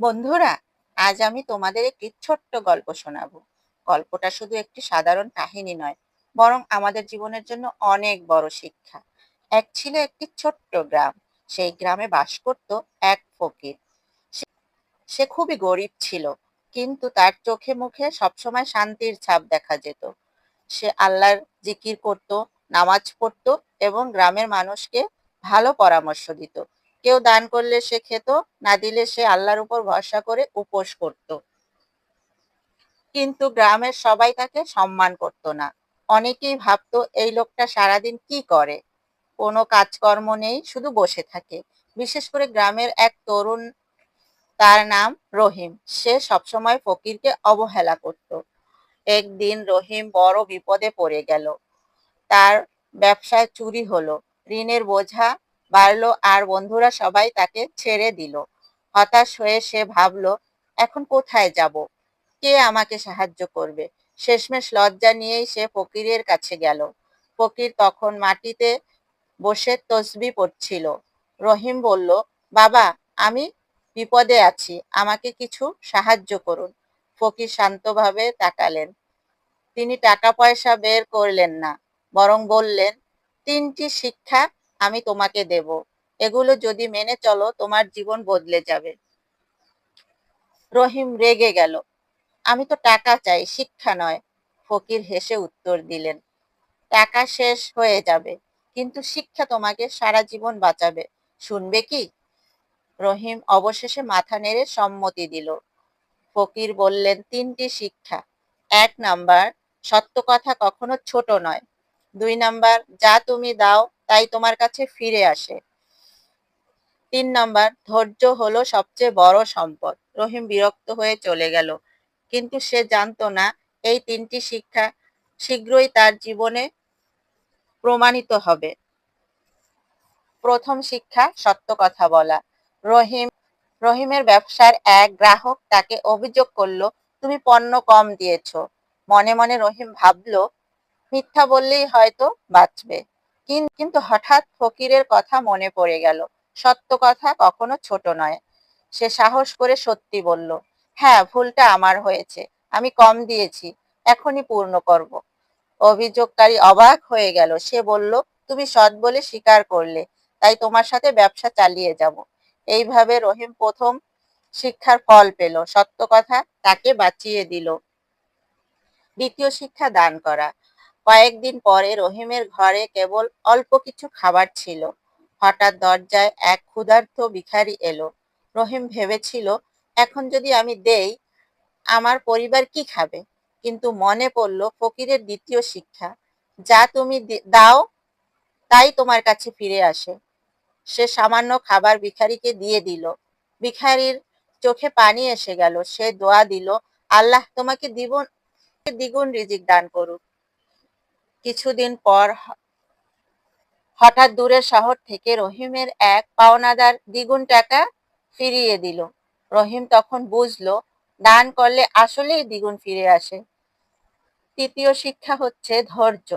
বন্ধুরা, আজ আমি তোমাদের একটি ছোট্ট গল্প শোনাবো। গল্পটা শুধু একটি সাধারণ কাহিনী নয়, বরং আমাদের জীবনের জন্য অনেক বড় শিক্ষা। এক ছিল একটি ছোট্ট গ্রাম, সেই গ্রামে বাস করত এক ফকির। সে- খুবই গরিব ছিল, কিন্তু তার চোখে মুখে সবসময় শান্তির ছাপ দেখা যেত। সে আল্লাহর জিকির করত, নামাজ পড়তো এবং গ্রামের মানুষকে ভালো পরামর্শ দিত। কেউ দান করলে সে খেত, না দিলে সে আল্লাহর উপর ভরসা করে উপোস করত। কিন্তু গ্রামের সবাই তাকে সম্মান করত না। অনেকেই ভাবতো, এই লোকটা সারাদিন কি করে? কোনো কাজকর্ম নেই, শুধু বসে থাকে। বিশেষ করে গ্রামের এক তরুণ, তার নাম রহিম। সে সবসময় ফকিরকে অবহেলা করত। একদিন রহিম বড় বিপদে পড়ে গেল। তার ব্যবসায় চুরি হলো। ঋণের বোঝা বাড়লো আর বন্ধুরা সবাই তাকে ছেড়ে দিল। হতাশ হয়ে সে ভাবলো, এখন কোথায় যাব? কে আমাকে সাহায্য করবে? শেষমেশ লজ্জা নিয়েই সে ফকিরের কাছে গেল। ফকির তখন মাটিতে বসে তসবি পড়ছিল। রহিম বলল, বাবা, আমি বিপদে আছি, আমাকে কিছু সাহায্য করুন। ফকির শান্তভাবে তাকালেন। তিনি টাকা পয়সা বের করলেন না, বরং বললেন, তিনটি শিক্ষা আমি তোমাকে দেব। এগুলো যদি মেনে চলো, তোমার জীবন বদলে যাবে। রহিম রেগে গেল। আমি তো টাকা চাই, শিক্ষা নয়। ফকির হেসে উত্তর দিলেন, টাকা শেষ হয়ে যাবে, কিন্তু শিক্ষা তোমাকে সারা জীবন বাঁচাবে। শুনবে কি? রহিম অবশেষে মাথা নেড়ে সম্মতি দিল। ফকির বললেন, তিনটি শিক্ষা। এক নাম্বার, সত্য কথা কখনো ছোট নয়। দুই নাম্বার, যা তুমি দাও তাই তোমার কাছে ফিরে আসে। তিন নাম্বার, ধৈর্য হলো সবচেয়ে বড় সম্পদ। রহিম বিরক্ত হয়ে চলে গেল। কিন্তু সে জানতো না, এই তিনটি শিক্ষা শীঘ্রই তার জীবনে প্রমাণিত হবে। প্রথম শিক্ষা, সত্য কথা বলা। রহিম, রহিমের ব্যবসার এক গ্রাহক তাকে অভিযোগ করল, তুমি পণ্য কম দিয়েছ। মনে মনে রহিম ভাবলো, মিথ্যা বললেই হয়তো বাঁচবে। কিন্তু হঠাৎ ফকিরের কথা মনে পড়ে গেল। সত্য কথা কখনো ছোট নয়। সে সাহস করে সত্যি বলল হ্যাঁ ভুলটা আমার হয়েছে। আমি কম দিয়েছি। এখনই পূর্ণ করব। অভিযোগকারী অবাক হয়ে গেল। সে বলল, তুমি সৎ বলে স্বীকার করলে, তাই তোমার সাথে ব্যবসা চালিয়ে যাব। এইভাবে রহিম প্রথম শিক্ষার ফল পেল। সত্য কথা তাকে বাঁচিয়ে দিল। দ্বিতীয় শিক্ষা দান করা। কয়েকদিন পরে রহিমের ঘরে কেবল অল্প কিছু খাবার ছিল। হঠাৎ দরজায় এক ক্ষুধার্ত ভিখারি এলো। রহিম ভেবেছিল, এখন যদি আমি দেই, আমার পরিবার কি খাবে? কিন্তু মনে পড়ল ফকিরের দ্বিতীয় শিক্ষা, যা তুমি দাও, তাই তোমার কাছে ফিরে আসে। সে সামান্য খাবার ভিখারিকে দিয়ে দিল। ভিখারির চোখে পানি এসে গেল। সে দোয়া দিল, আল্লাহ তোমাকে দিব দ্বিগুণ রিজিক দান করুক। কিছুদিন পর হঠাৎ দূরের শহর থেকে রহিমের এক পাওনাদার দ্বিগুণ টাকা ফিরিয়ে দিল। রহিম তখন বুঝলো, দান করলে আসলেই দ্বিগুণ ফিরে আসে। তৃতীয় শিক্ষা হচ্ছে ধৈর্য।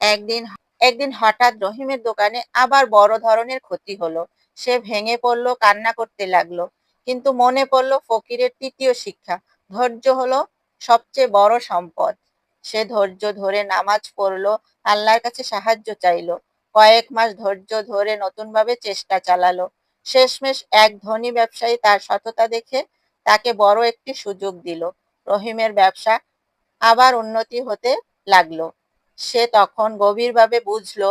একদিন একদিন হঠাৎ রহিমের দোকানে আবার বড় ধরনের ক্ষতি হলো। সে ভেঙে পড়ল, কান্না করতে লাগল। কিন্তু মনে পড়ল ফকিরের তৃতীয় শিক্ষা। ধৈর্য হলো সবচেয়ে বড় সম্পদ। সে ধৈর্য ধরে নামাজ পড়ল, আল্লাহর কাছে সাহায্য চাইলো। কয়েক মাস ধৈর্য ধরে নতুনভাবে চেষ্টা চালালো। শেষমেশ এক ধনী ব্যবসায়ী তার সততা দেখে তাকে বড় একটি সুযোগ দিল। রহিমের ব্যবসা আবার উন্নতি হতে লাগল। সে তখন গভীরভাবে বুঝলো,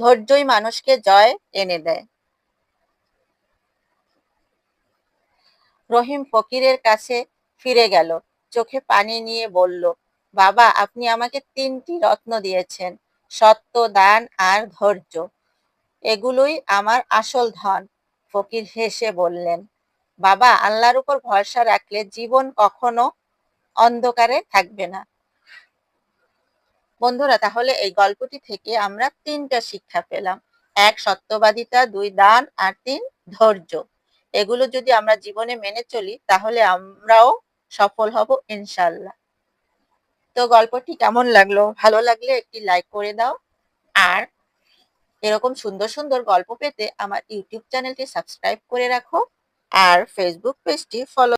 ধৈর্যই মানুষকে জয় এনে দেয়। রহিম ফকিরের কাছে ফিরে গেল, চোখে পানি নিয়ে বলল বাবা, আপনি আমাকে তিনটি রত্ন দিয়েছেন, সত্য, দান আর ধৈর্য। এগুলোই আমার আসল ধন, ফকির হেসে বললেন। বাবা, আল্লাহর উপর ভরসা রাখলে জীবন কখনো অন্ধকারে থাকবে না। বন্ধুরা, তাহলে এই গল্পটি থেকে আমরা তিনটা শিক্ষা পেলাম। এক, সত্যবাদিতা, দুই, দান আর তিন, ধৈর্য। এগুলো যদি আমরা জীবনে মেনে চলি, তাহলে আমরাও সফল হব ইনশাল্লাহ তো গল্পটি কেমন লাগল? ভালো লাগলে একটি লাইক করে দাও। আর এরকম সুন্দর সুন্দর গল্প পেতে আমার ইউটিউব চ্যানেলটি সাবস্ক্রাইব করে রাখো। আর ফেসবুক পেজটি ফলো